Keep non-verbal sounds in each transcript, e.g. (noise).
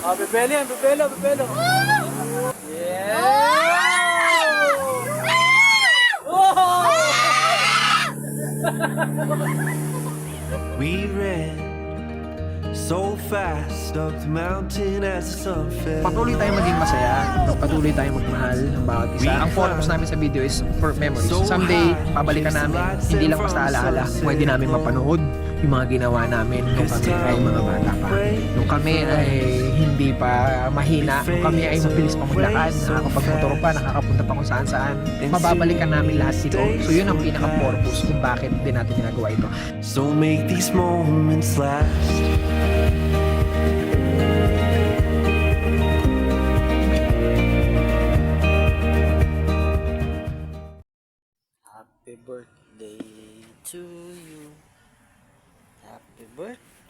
Ah, bebelo yan, bebelo, bebelo. Yeah! Oh! (laughs) We ran so fast up the mountain as the sun fell. Patuloy tayong maging masaya. Patuloy tayong magmahal ng bawat isa. Ang focus namin sa video is for memories. Someday, pabalikan namin. Hindi lang basta alaala. Pwede namin mapanood yung mga ginawa namin nung kami ay mga bata pa. Nung kami ay hindi pa mahina. Nung kami ay mabilis pa maglakad. Nakakapagmotor pa. Nakakapunta pa kung saan saan. Mababalikan namin lahat ito. So yun ang pinaka-purpose kung bakit din natin ginagawa ito. So make these moments last.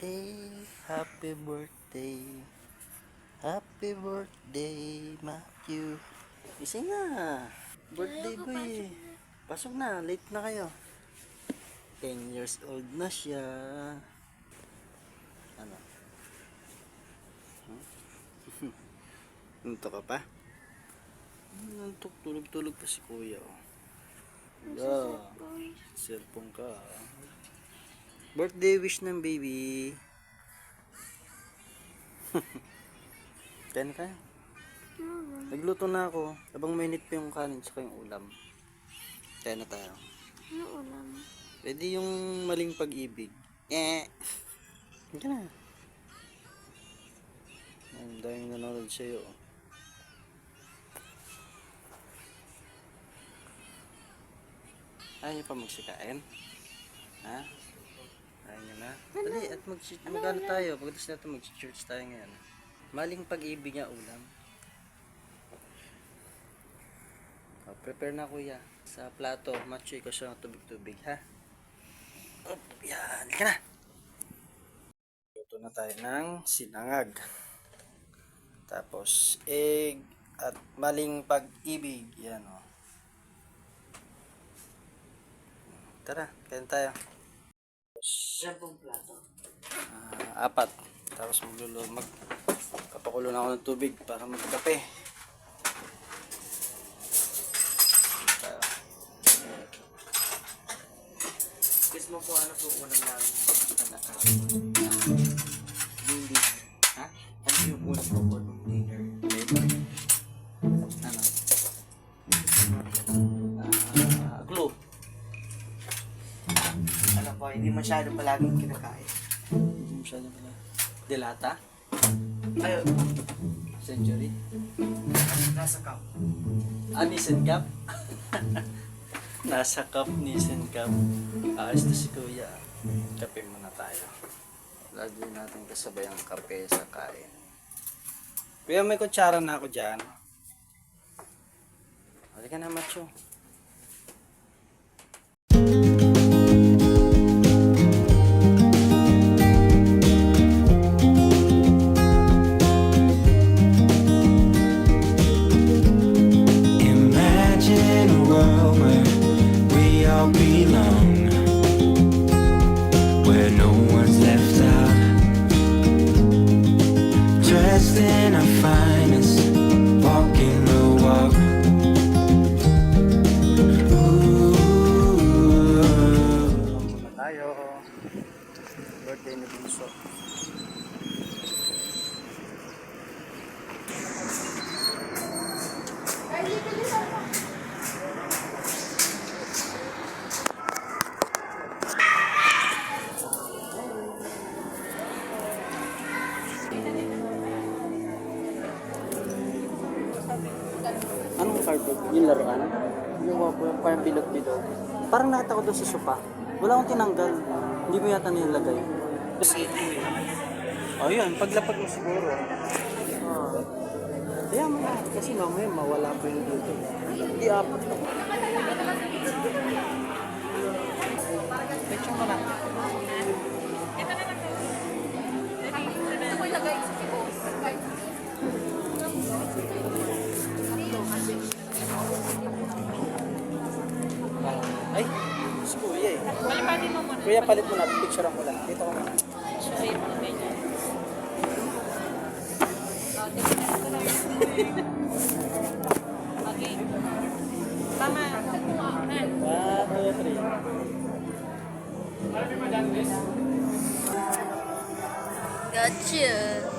Birthday, happy birthday. Happy birthday, Matthew. Gising na. Birthday boy. Pasok na, late na kayo. 10 years old na siya. Ano? Hmm? (laughs) Nanto ka pa? Nantok, tulog-tulog pa si kuya. Oh. Yeah. Cellphone ka. ah. Birthday wish ng baby. (laughs) Kain ka. Nagluto na ako. Habang mainit pa yung kanin tsaka yung ulam. Kain na tayo. Ano ulam? Pwede yung maling pag-ibig. Eh. Hindi na. Ang daming nanonood sa'yo. oh. Ayaw niyo pa magsikain? Ha? Ayaw niyo na? Dali, at mag mag tayo. Pagkatapos na ito, mag-church tayo ngayon. Maling pag-ibig nga ulam. Oh, prepare na kuya. Sa plato, matchoy ko siya ng tubig-tubig, ha? Up, yan. Halika na. Luto na tayo ng sinangag. Tapos, egg at maling pag-ibig. Yan, o. Tara, kain tayo. Yan pong plato. apat. Tapos maglulo, mag papakulo na ako ng tubig para magkape. Guess mo po ano po unang namin Yung dinner. Ha? Ano yung unang po po ng dinner? Hindi masyado palaging kinakain. Hindi masyado pala. Delata? Ayun, Century? nasa cup. Ah, Nissan Cup? (laughs) Nasa cup, Nissan Cup. Ayos na si Kuya. Kape muna tayo. Lagi natin kasabay ang kape sa kain. Kuya, may kutsara na ako dyan. Halika na, macho. Wala akong tinanggal. Hindi mo yata nilagay. Oh, yun. Paglapag mo siguro. Ah. Kaya mo na. Kasi mamaya mawala pa yun dito. Hindi apat lang. Picture mo na. Ay, Kuya, palit mo na. Picture ko lang. Dito ko na. Okay. Tama. One, two, three. Gotcha.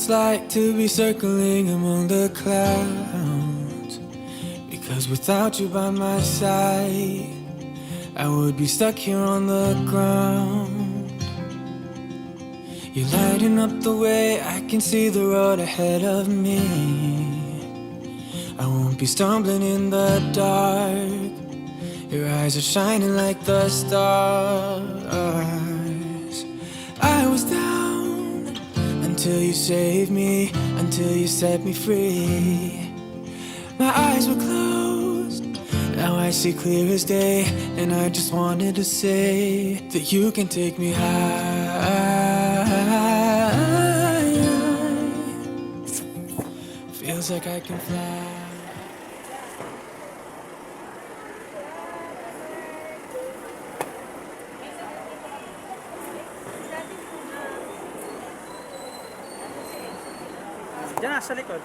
It's like to be circling among the clouds. Because without you by my side, I would be stuck here on the ground. You're lighting up the way, I can see the road ahead of me. I won't be stumbling in the dark. Your eyes are shining like the stars. Until you saved me, until you set me free. My eyes were closed, now I see clear as day, and I just wanted to say that you can take me high. Feels like I can fly. Sa likod.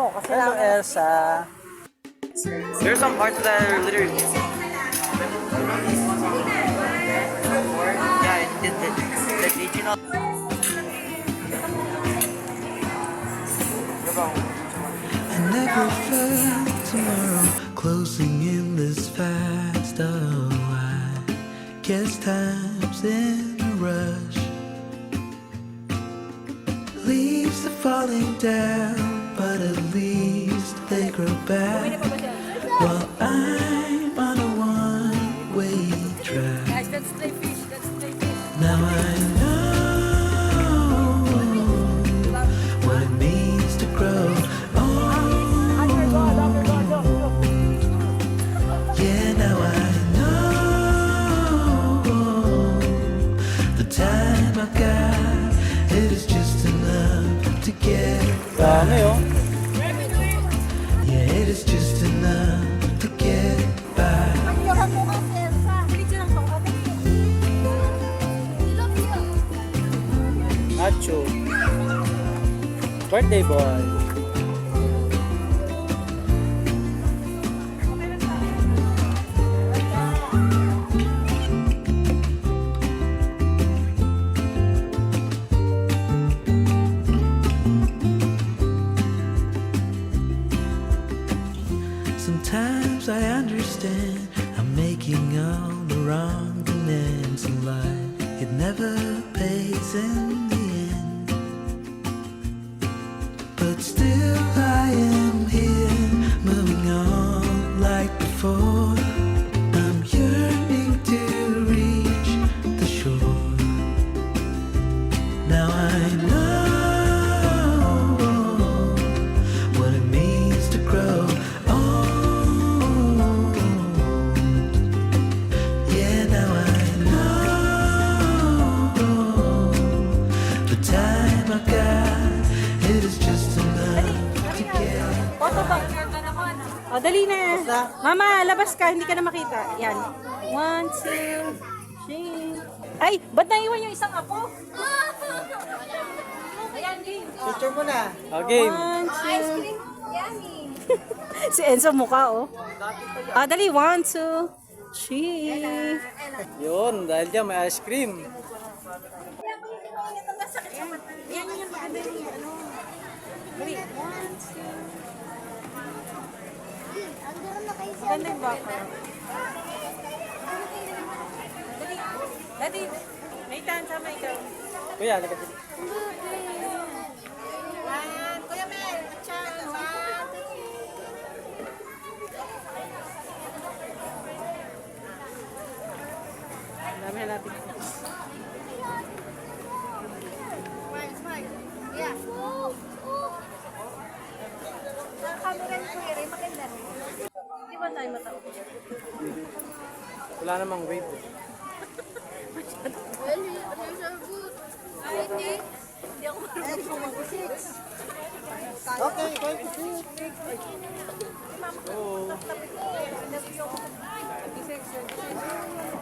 Oh, kasi Hello, Elsa. There's some parts that are literally. Yeah, the digital. I never felt tomorrow closing in this fast. Oh, I guess time's in falling down, but at least they grow back. While I'm on a one-way track. Guys, let's play fish. Let's play fish. Now I Nacho. Birthday boy. But still O, dali na. Mama, labas ka. Hindi ka na makita. Yan. One, two, three. Ay, ba't naiwan yung isang apo? Ayan, game. Picture mo na. Oh, game. One, two. si Enzo mukha, oh. Ah, dali. One, two, three. Yun, dahil dyan may ice cream. Yan yung maganda yung ano. Dali. One, two. Maganda yung background. Dali. Dali. Nathan, sama ikaw. Kuya, halika dito. Kuya Mel, Chan, one, Dami hanapin. Smile, smile. Yeah. Sa camera ni Kuya Ray, maganda rin. Saan tayo matawag? Wala namang weight eh. Well, here's our food. I think. Hindi ako marunong sumagot. Okay, 26. Oh. 26.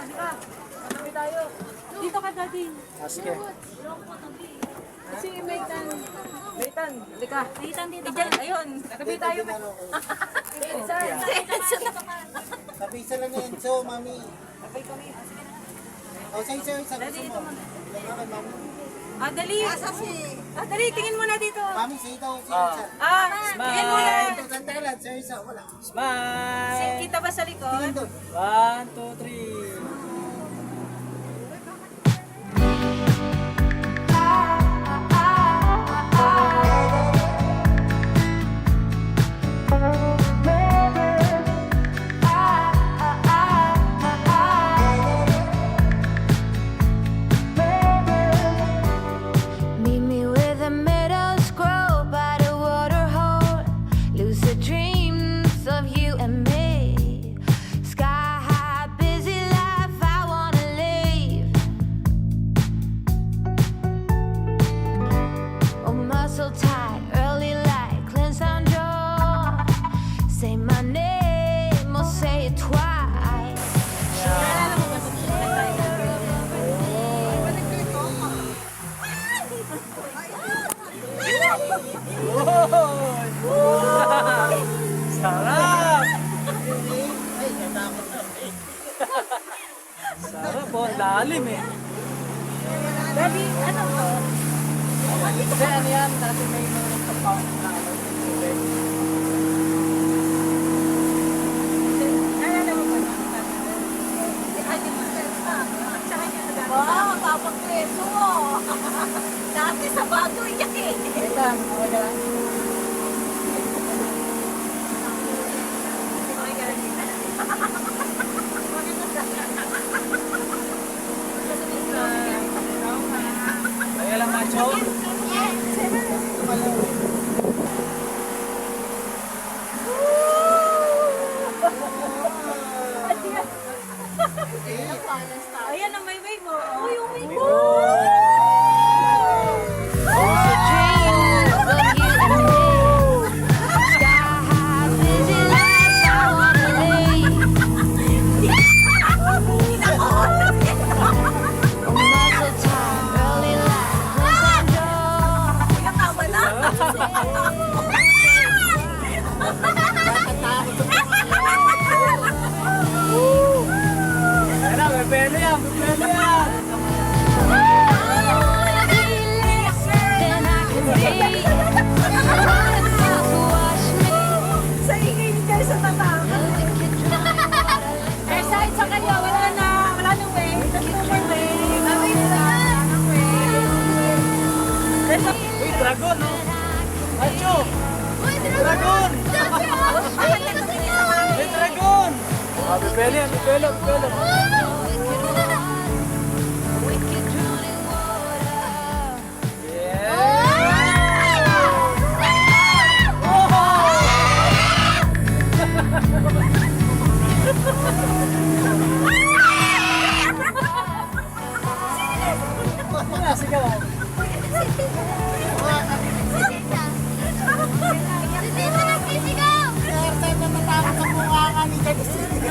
halika. Katabi tayo. Dito ka, Daddy. Ah, sige. Kasi may tan. May tan, halika. May tan dito ka. Ayun, katabi tayo. Tabi sa lang yan. So, mami. Tabi kami. O, sa isa, isa. Dali ito, mami. mami. Ah, dali. Ah, dali, tingin mo na dito. Mami, sa ito. Ah, ah tingin mo na. Smile. Kita ba sa likod? One, two, three. Bye. Ano to? Kasi ano yan, dati may mga compound na ano, Wow, kapag peso mo. (laughs) Dati sa bago iyak eh. Ito, wala. Happy Pele, Happy Pele, Happy Pele. Sige lang.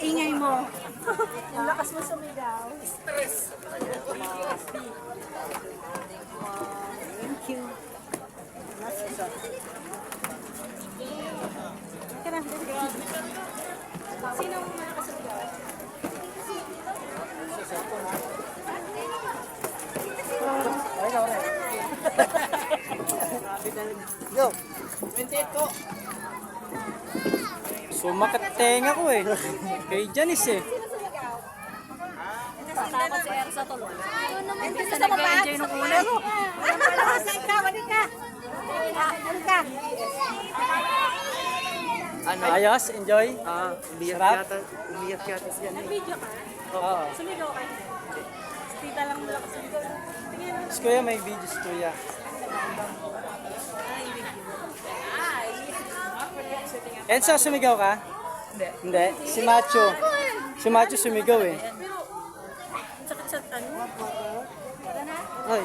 ingay mo. (laughs) Ang lakas mo sumigaw. Stress. Thank you. Sino mo nakasugaw? Ay, kawan. (laughs) Yo. 28 ko. Sumakat tenga ko eh. Kay Janice eh. Takot si Ersa tuloy. Hindi gusto mo pa? Enjoy nung ulam. Saan ka? Wali ka. Wali ka. Ano? Ayos, enjoy. Ah, umiyak yata. Umiyak yata siya. Nag-video ka? Oo. Sumigaw ka? Tita lang mula kasi. Mo. Si Kuya may video si Kuya. Enzo, sumigaw ka? Hindi. Hindi? Si Macho. Si Macho sumigaw eh. Sakit sa ano? Ay.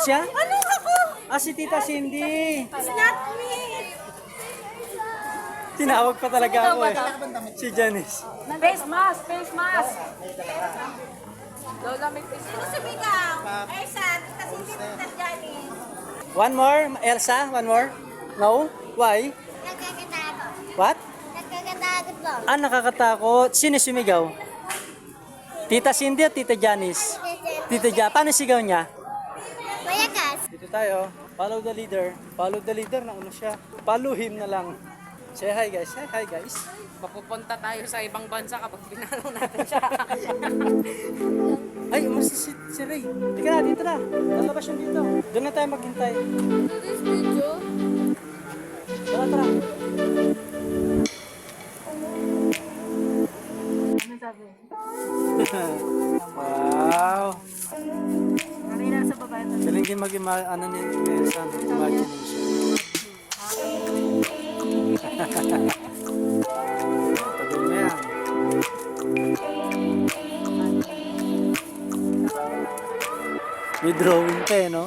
Siya? Ano ako? Ah, si Tita Cindy. It's not me! Tinawag pa talaga ako eh. Si Janice. Face mask! Face mask! Lola, may face Sino sumigaw? Ersa, kasi hindi kita Johnny. One more, Elsa? One more? No? Why? Po. Ah, nakakatakot. Sino sumigaw? Tita Cindy at Tita Janice? Tita Ja, paano sigaw niya? Kuya Kas. Dito tayo. Follow the leader. Follow the leader na ano siya. Follow him na lang. Say hi guys. Say hi guys. Mapupunta tayo sa ibang bansa kapag pinalo natin siya. Ay, umas si, si Ray. Hindi ka na, dito na. Lalabas yung dito. Doon na tayo maghintay. Tara, tara. Wow. Kanina sa babae. Galing din mag ano ni Nelson, imagination. Tagal mo yan. May drawing pa eh, no?